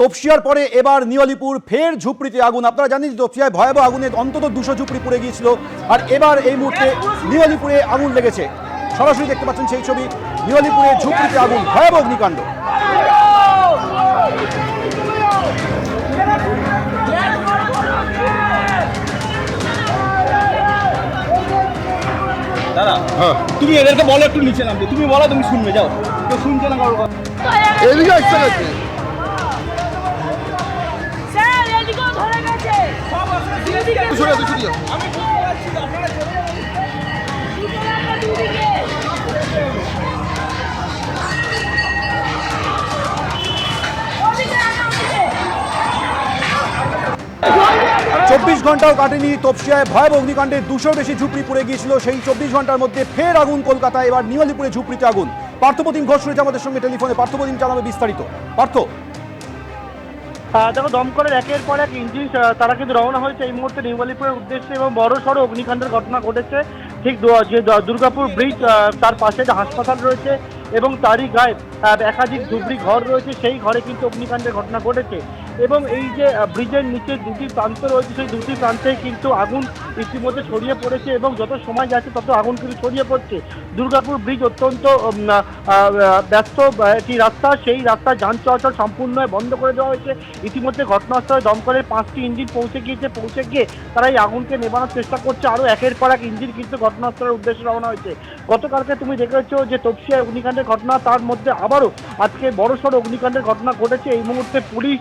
তপসিয়ার পরে এবার নিওয়ালিপুর ফের ঝুপড়িতে আগুন। আপনারা জানেন যে তপসিয়ায় ভয়াবহ আগুনে অন্তত দুশো ঝুপড়ি পুড়ে গিয়েছিল। আর এবার এই মুহূর্তে নিওয়ালিপুরে আগুন লেগেছে। সরাসরি দেখতে পাচ্ছেন সেই ছবি নিওয়ালিপুরে ঝুপড়িতে আগুন ভয়াবহ অগ্নিকাণ্ড। দাদা তুমি এদেরকে বলো একটু নিচে নামতে তুমি বলো তুমি শুনবে যাও। কেউ শুনছে না কারোর কথা। চব্বিশ ঘন্টাও কাটেনি তপসিয়ায় ভয়াবহ অগ্নিকাণ্ডে দুশোর বেশি ঝুপড়ি পুড়ে গিয়েছিল সেই চব্বিশ ঘণ্টার মধ্যে ফের আগুন কলকাতায়, এবার নিওয়ালিপুরে ঝুপড়িতে আগুন। পার্থপ্রতিম ঘোষ রয়েছে আমাদের সঙ্গে, টেলিফোনে। পার্থপ্রতিম জানাবে বিস্তারিত। পার্থ দেখো দমকলের একের পর এক ইঞ্জিন তারা কিন্তু রওনা হয়েছে। এই মুহূর্তে নিউবালিপুরের উদ্দেশ্যে এবং বড় সড়ো অগ্নিকাণ্ডের ঘটনা ঘটেছে। ঠিক যে দুর্গাপুর ব্রিজ তার পাশে যে হাসপাতাল রয়েছে এবং তারই গায়ে একাধিক ধুবড়ি ঘর রয়েছে, সেই ঘরে কিন্তু অগ্নিকাণ্ডের ঘটনা ঘটেছে। এবং এই যে ব্রিজের নিচে দুটি প্রান্ত রয়েছে, সেই দুটি প্রান্তে কিন্তু আগুন ইতিমধ্যে ছড়িয়ে পড়েছে এবং যত সময় যাচ্ছে, তত আগুন কিন্তু ছড়িয়ে পড়ছে। দুর্গাপুর ব্রিজ অত্যন্ত ব্যস্ত একটি রাস্তা, সেই রাস্তার যান চলাচল সম্পূর্ণ বন্ধ করে দেওয়া হয়েছে। ইতিমধ্যে ঘটনাস্থলে দমকলের পাঁচটি ইঞ্জিন পৌঁছে গিয়েছে, পৌঁছে গিয়ে তারা এই আগুনকে নেবানোর চেষ্টা করছে। আরও একের পর এক ইঞ্জিন কিন্তু ঘটনাস্থলের উদ্দেশ্যে রওনা হয়েছে। গতকালকে তুমি দেখেছ যে তপসিয়া অগ্নিকাণ্ডের ঘটনা, তার মধ্যে আবারও আজকে বড়সড় অগ্নিকাণ্ডের ঘটনা ঘটেছে। এই মুহূর্তে পুলিশ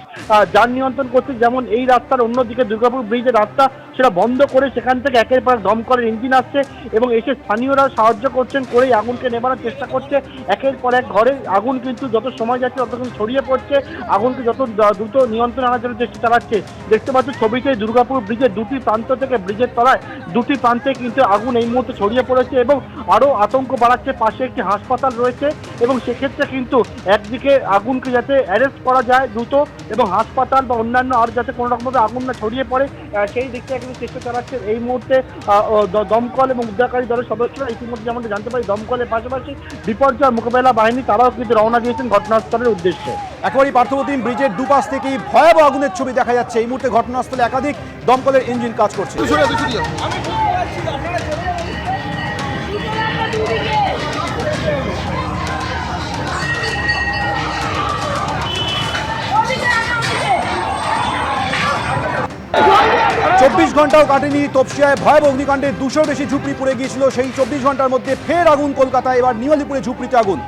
যান নিয়ন্ত্রণ করছে। যেমন এই রাস্তার অন্যদিকে দুর্গাপুর ব্রিজের রাস্তা সেটা বন্ধ করে সেখান থেকে একের পর দমকলের ইঞ্জিন আসছে এবং এসে স্থানীয়রা সাহায্য করছেন করে এই আগুনকে নেবানোর চেষ্টা করছে। একের পর এক ঘরে আগুন কিন্তু যত সময় যাচ্ছে তত ছড়িয়ে পড়ছে। আগুনকে যত দ্রুত নিয়ন্ত্রণ আনার জন্য চেষ্টা চালাচ্ছে। দেখতে পাচ্ছ ছবিতে দুর্গাপুর ব্রিজের দুটি প্রান্ত থেকে ব্রিজের তলায় দুটি প্রান্তে কিন্তু আগুন এই মুহূর্তে ছড়িয়ে পড়েছে এবং আরও আতঙ্ক বাড়াচ্ছে। পাশে একটি হাসপাতাল রয়েছে এবং সেক্ষেত্রে কিন্তু একদিকে আগুনকে যাতে অ্যারেস্ট করা যায় দ্রুত এবং হাসপাতাল বা অন্যান্য আর যাতে কোনো রকমভাবে আগুন না ছড়িয়ে পড়ে সেই দিক থেকে কিন্তু চেষ্টা চালাচ্ছে। এই মুহূর্তে দমকল এবং উদ্ধারকারী দলের সদস্যরা ইতিমধ্যে আমাদের জানতে পারি দমকলের পাশাপাশি বিপর্যয় মোকাবেলা বাহিনী তারাও কিন্তু রওনা দিয়েছেন ঘটনাস্থলের উদ্দেশ্যে। একেবারেই পার্থপ্রতিম ব্রিজের দুপাশ থেকেই ভয়াবহ আগুনের ছবি দেখা যাচ্ছে। এই মুহূর্তে ঘটনাস্থলে একাধিক দমকলের ইঞ্জিন কাজ করছে। চব্বিশ ঘন্টাও কাটেনি তপসিয়ায় ভয়াবহ অগ্নিকাণ্ডে দুশোর বেশি ঝুপড়ি পড়ে গিয়েছিল। সেই চব্বিশ ঘণ্টার মধ্যে ফের আগুন, কলকাতায়। এবার নিওয়ালিপুরে ঝুপড়িতে আগুন।